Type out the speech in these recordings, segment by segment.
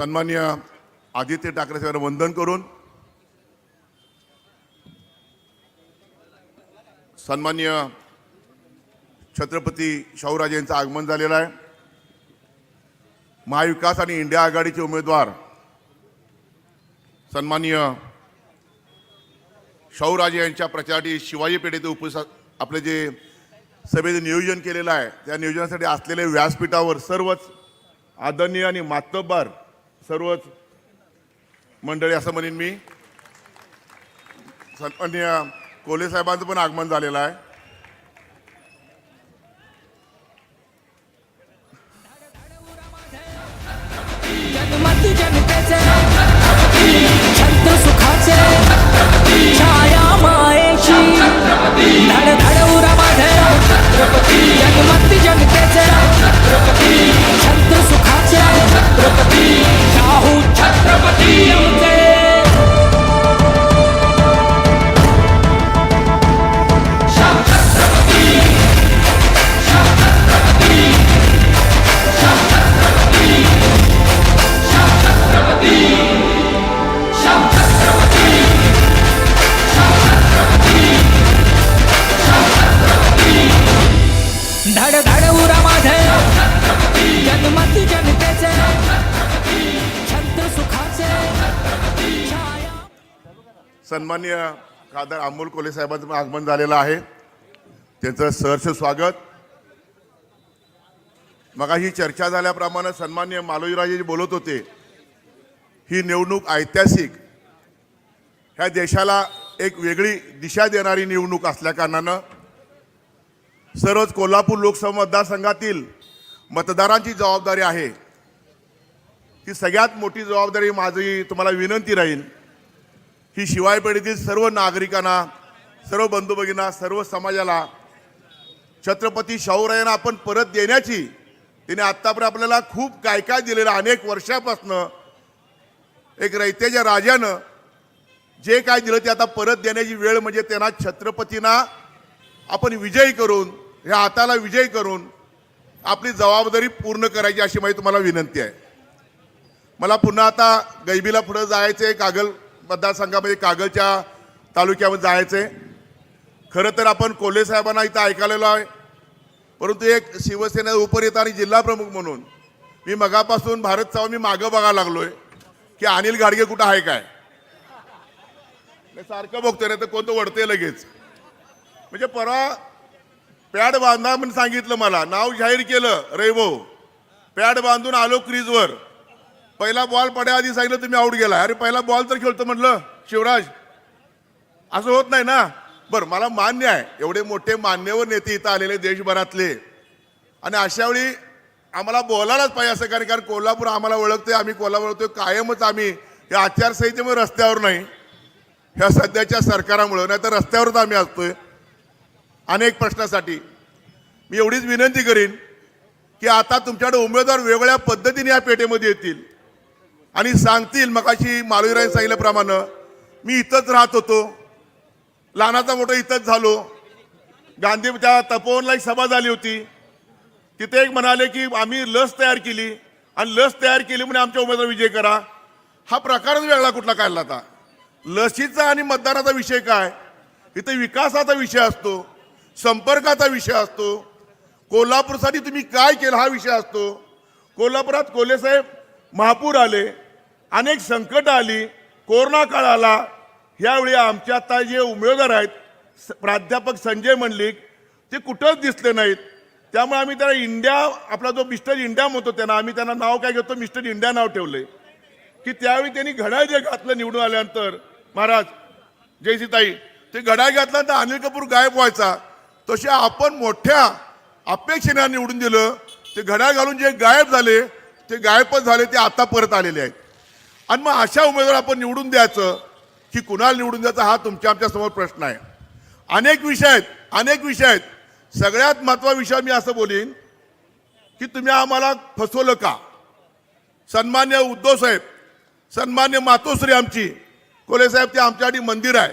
सन्मान्य आदित्य ठाकरे साहेबांना वंदन करून. सन्मान्य छत्रपती शाहूराजे यांचं आगमन झालेलं आहे. महाविकास आणि इंडिया आघाडीचे उमेदवार सन्मान्य शाहूराजे यांच्या प्रचारासाठी शिवाजी पेठेचे उपस्थित आपले जे सभेचं नियोजन केलेलं आहे त्या नियोजनासाठी असलेल्या व्यासपीठावर सर्वच आदरणीय आणि मातब्बार सर्वच मंडळी असं म्हणेन मी. सन्मान्य कोले साहेबांचं पण आगमन झालेलं आहे. जनतेचे सन्मान्य खासदार अमोल कोले साहेबांचं आगमन झालेलं आहे. त्यांचं सहर्ष स्वागत. मग ही चर्चा झाल्याप्रमाणे सन्मान्य मालोजीराजे जे बोलत होते. ही निवडणूक ऐतिहासिक. ह्या देशाला एक वेगळी दिशा देणारी निवडणूक असल्याकारणानं सर्वच कोल्हापूर लोकसभा मतदारसंघातील मतदारांची जबाबदारी आहे. ती सगळ्यात मोठी जबाबदारी माझी तुम्हाला विनंती राहील. ही शिवायपेढीतील सर्व नागरिकांना सर्व बंधू भगिना सर्व समाजाला. छत्रपती शाहूरायांना आपण परत देण्याची तिने आत्तापर्यंत आपल्याला खूप काय काय दिलेलं अनेक वर्षापासनं एक रयतेच्या राजानं जे काय दिलं ते आता परत देण्याची वेळ म्हणजे त्यांना छत्रपतींना आपण विजयी करून ह्या हाताला विजय करून आपली जबाबदारी पूर्ण करायची अशी माझी तुम्हाला विनंती आहे. मला पुन्हा आता गैबीला पुढं जायचं आहे कागल. मतदारसंघामध्ये कागलच्या तालुक्यामध्ये जायचं. आहे खरं तर आपण कोल्हे साहेबांना इथं ऐकालेलो आहे. परंतु एक शिवसेना उपनेता आणि जिल्हा प्रमुख म्हणून मी मगापासून भारत चव्हाण मी मागं बघायला लागलोय की अनिल गाडगे कुठं आहे काय? सारखं बघतोय ना तर कोणतं वडते लगेच. म्हणजे परवा पॅड बांधा म्हणून सांगितलं मला नाव जाहीर केलं रैभव पॅड बांधून आलो क्रीजवर. पहिला बॉल पड्याआधी सांगितलं तुम्ही आऊट गेला अरे पहिला बॉल तर खेळतो म्हटलं शिवराज. असं होत नाही ना? बरं मला मान्य आहे एवढे मोठे मान्यवर नेते इथं आलेले देशभरातले. आणि अशा वेळी आम्हाला बोलायलाच पाहिजे असं कारण कारण कोल्हापूर आम्हाला ओळखतोय आम्ही कोल्हापूर ओळखतोय कायमच आम्ही या आचारसंहितेमुळे रस्त्यावर नाही. ह्या सध्याच्या सरकारामुळं नाही तर रस्त्यावरच आम्ही असतोय. अनेक प्रश्नासाठी. मी एवढीच विनंती करीन की आता तुमच्याकडे उमेदवार वेगवेगळ्या पद्धतीने या पेठेमध्ये येतील. आणि सांगतील मगाशी मालवीराय सांगितल्याप्रमाणे मी इथंच राहत होतो. लहानाचा मोठा इथंच झालो. गांधी त्या तपोवनला एक सभा झाली होती. तिथे एक म्हणाले की आम्ही लस तयार केली. आणि लस तयार केली म्हणजे आमच्या उमेदवार विजय करा. हा प्रकारच वेगळा कुठला काढला आता? लसीचा आणि मतदानाचा विषय काय? इथे विकासाचा विषय असतो. संपर्काचा विषय असतो. कोल्हापूरसाठी तुम्ही काय केलं हा विषय असतो. कोल्हापुरात कोल्हेसाहेब महापूर आले. अनेक संकट आली. कोरोना काळ आला. यावेळी आमच्या आता जे उमेदवार आहेत स- प्राध्यापक संजय मंडलिक ते कुठंच दिसले नाहीत. त्यामुळे आम्ही त्याला इंडिया आपला जो मिस्टर इंडिया म्हणतो त्यांना आम्ही त्यांना नाव काय घेतो मिस्टर इंडिया नाव ठेवले की त्यावेळी त्यांनी घड्याळ जे घातलं निवडून आल्यानंतर महाराज जयसीताई ते घड्याळ तर अनिल कपूर गायब व्हायचा. तसे आपण मोठ्या अपेक्षेने निवडून दिलं. ते घड्याळ घालून जे गायब झाले ते गायबच झाले ते आता परत आलेले आहेत. आणि मग अशा उमेदवार आपण निवडून द्यायचं की कुणाला निवडून द्यायचा हा तुमच्या आमच्यासमोर प्रश्न आहे. अनेक विषय आहेत अनेक विषय आहेत. सगळ्यात महत्त्वाचा विषय मी असं बोलीन की तुम्ही आम्हाला फसवलं का? सन्मान्य उद्धव साहेब सन्मान्य मातोश्री आमची कोले साहेब ते आमच्यासाठी मंदिर आहे.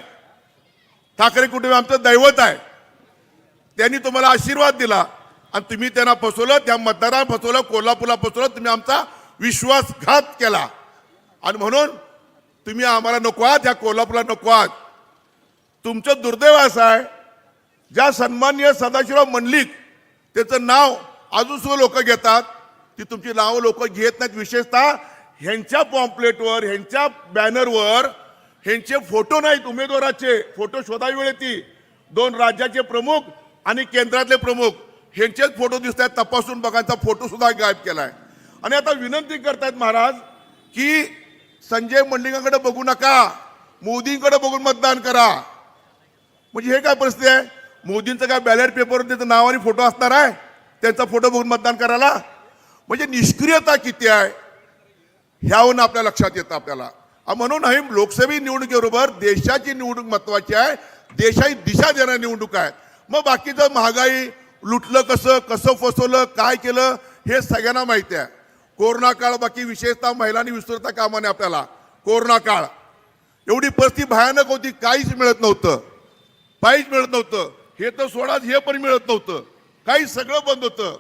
ठाकरे कुटुंब आमचं दैवत आहे. त्यांनी तुम्हाला आशीर्वाद दिला आणि तुम्ही त्यांना फसवलं त्या मतदारांना फसवलं कोल्हापूरला फसवलं तुम्ही आमचा विश्वासघात केला. आणि म्हणून तुम्ही आम्हाला नको आहात ह्या कोल्हापूरला नको आहात. तुमचं दुर्दैव असं आहे ज्या सन्माननीय सदाशिवराव मंडलिक त्याचं नाव अजून सुद्धा लोक घेतात ती तुमची नावं लोक घेत नाहीत. विशेषतः ह्यांच्या पॉम्पलेटवर ह्यांच्या बॅनरवर ह्यांचे फोटो नाहीत उमेदवाराचे फोटो शोधावी वेळ ती दोन राज्याचे प्रमुख आणि केंद्रातले प्रमुख ह्यांचेच फोटो दिसत आहेत तपासून बघायचा फोटो सुद्धा गायब केलाय. आणि आता विनंती करतायत महाराज की संजय मंडलिकांकडे बघू नका. मोदींकडे बघून मतदान करा. म्हणजे हे काय परिस्थिती आहे? मोदींचं काय बॅलेट पेपरवर त्याचं नाव आणि फोटो असणार आहे? त्यांचा फोटो बघून मतदान करायला? म्हणजे निष्क्रियता किती आहे? ह्यावरून आपल्या लक्षात येतं आपल्याला. म्हणून ही लोकसभा निवडणुकीबरोबर देशाची निवडणूक महत्वाची आहे. देशाची दिशा देणारी निवडणूक आहे. मग बाकीचं महागाई लुटलं कसं कसं फसवलं काय केलं हे सगळ्यांना माहिती आहे. कोरोना काळ बाकी विशेषतः महिलांनी विसरता कामा नये आपल्याला. कोरोना काळ. एवढी परिस्थिती भयानक होती काहीच मिळत नव्हतं. काहीच मिळत नव्हतं. हे तर सोडा हे पण मिळत नव्हतं. काही सगळं बंद होतं.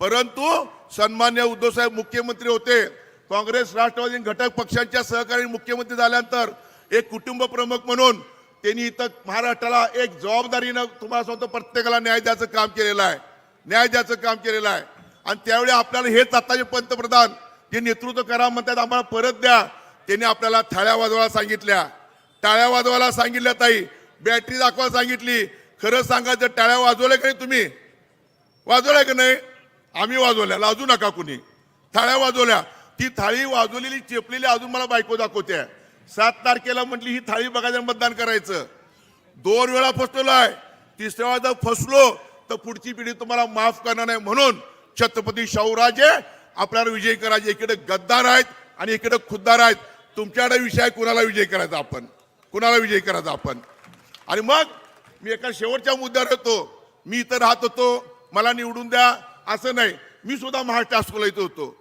परंतु सन्मान्य उद्धवसाहेब मुख्यमंत्री होते. काँग्रेस राष्ट्रवादी घटक पक्षांच्या सहकारी मुख्यमंत्री झाल्यानंतर एक कुटुंब प्रमुख म्हणून त्यांनी इथं महाराष्ट्राला एक जबाबदारीनं तुम्हाला सांगतो प्रत्येकाला न्याय द्यायचं काम केलेलं आहे. न्याय द्यायचं काम केलेलं आहे. आणि त्यावेळी आपल्याला हेच आताचे पंतप्रधान जे नेतृत्व करा म्हणतात आम्हाला परत द्या. त्यांनी आपल्याला थाळ्या वाजवायला सांगितल्या. टाळ्या वाजवायला सांगितल्या ताई. बॅटरी दाखवायला सांगितली. खरं सांगायचं टाळ्या वाजवल्या का नाही तुम्ही? वाजवल्या का नाही? आम्ही वाजवल्या. लाजू नका कुणी. थाळ्या वाजवल्या. ती थाळी वाजवलेली चेपलेली अजून मला बायको दाखवते. सात तारखेला म्हटली ही थाळी बघायचं मतदान करायचं. दोन वेळा फसलेलो आहे. तिसऱ्या वेळा जर फसलो तर पुढची पिढी तुम्हाला माफ करणार नाही. म्हणून छत्रपती शाहूराजे आपल्याला विजय करायचे. इकडे गद्दार आहेत आणि इकडे खुद्दार आहेत. तुमच्याकडे विषय आहे, कुणाला विजय करायचा आपण? कुणाला विजय करायचा आपण? आणि मग मी एका शेवटच्या मुद्द्यावर येतो. मी इथं राहत होतो. मला निवडून द्या. असं नाही. मी सुद्धा महाराष्ट्र हायस्कूलला इथं होतो.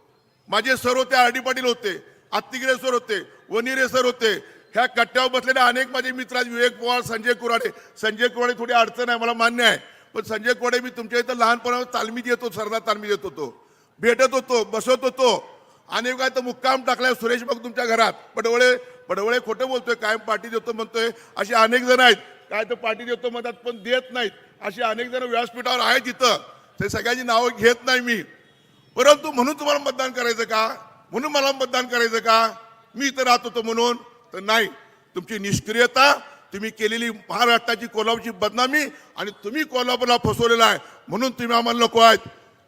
माझे सर होते आरडी पाटील होते आत्तिगिरे सर होते वनिरे सर होते. ह्या कट्ट्यावर बसलेले अनेक माझे मित्र आहेत. विवेक पवार संजय कुराडे संजय कुराडे थोडी अडचण आहे मला मान्य आहे. पण संजय कोडे मी तुमच्या इथं लहानपणावर तालमी येतो होतो सरदार तालमी देत होतो. भेटत होतो बसत होतो. आणि काय तर मुक्काम टाकलाय सुरेश बघ तुमच्या घरात. पडवळे पडवळे खोटं बोलतोय कायम पाठी देतो म्हणतोय. असे अनेक जण आहेत काय तर पाठी देतो म्हणतात पण देत नाहीत. असे अनेक जण व्यासपीठावर आहेत तिथं ते सगळ्यांची नावं घेत नाही मी. परंतु म्हणून तुम्हाला मतदान करायचं का? म्हणून मला मतदान करायचं का? मी इथं राहत होतो म्हणून तर नाही. तुमची निष्क्रियता तुम्ही केलेली महाराष्ट्राची कोल्हापूरची बदनामी आणि तुम्ही कोल्हापूरला फसवलेला आहे. म्हणून तुम्ही आम्हाला नको आहेत.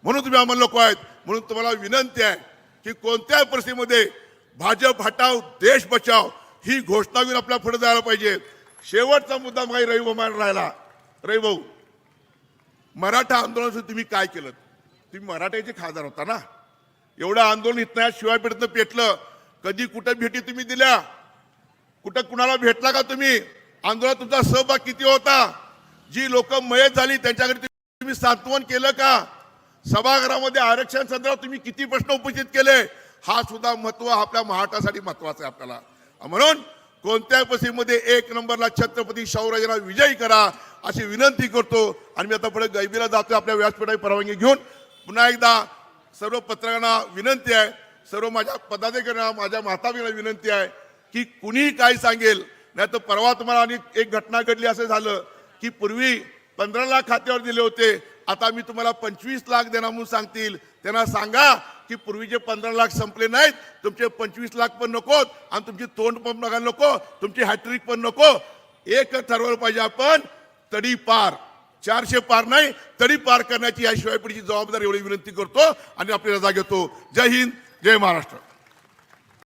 म्हणून तुम्ही आम्हाला नको आहेत. म्हणून तुम्हाला विनंती आहे की कोणत्याही परिस्थितीमध्ये भाजप हटाव देश बचाव ही घोषणा घेऊन आपल्या पुढे जायला पाहिजे. शेवटचा मुद्दा काही रविभाऊ राहिला. रविभाऊ मराठा आंदोलनासाठी तुम्ही काय केलं? तुम्ही मराठ्याचे खासदार होता ना? एवढं आंदोलन इथनं शिवाय पेटनं पेटलं. कधी कुठं भेटी तुम्ही दिल्या? कुठं कुणाला भेटला का तुम्ही? आंदोलनात तुमचा सहभाग किती होता? जी लोक मयत झाली त्यांच्याकडे तुम्ही सांत्वन केलं का? सभागृहामध्ये आरक्षण संदर्भात तुम्ही किती प्रश्न उपस्थित केले? हा सुद्धा महत्त्व आपल्या महाराष्ट्रासाठी महत्त्वाचा आहे आपल्याला. म्हणून कोणत्याही परिस्थितीमध्ये एक नंबरला छत्रपती शाहूराजांना विजयी करा अशी विनंती करतो. आणि मी आता पुढे गैबीला जातो आपल्या व्यासपीठाची परवानगी घेऊन. पुन्हा एकदा सर्व पत्रकारांना विनंती आहे. सर्व माझ्या पदाधिकाऱ्यांना माझ्या मातावीला विनंती आहे की कुणीही काय सांगेल नाही तर परवा तुम्हाला आणि एक घटना घडली असं झालं की पूर्वी पंधरा लाख खात्यावर दिले होते. आता मी तुम्हाला पंचवीस लाख देणार म्हणून सांगतील. त्यांना सांगा की पूर्वीचे पंधरा लाख संपले नाहीत तुमचे पंचवीस लाख पण नकोत आणि तुमची तोंड पण नका नको तुमची हॅट्रिक पण नको. एक ठरवलं पाहिजे आपण तडी पार. चारशे पार नाही तडी पार करण्याची या शिवाय पुढची जबाबदारी एवढी विनंती करतो आणि आपली रजा घेतो. जय हिंद जय महाराष्ट्र.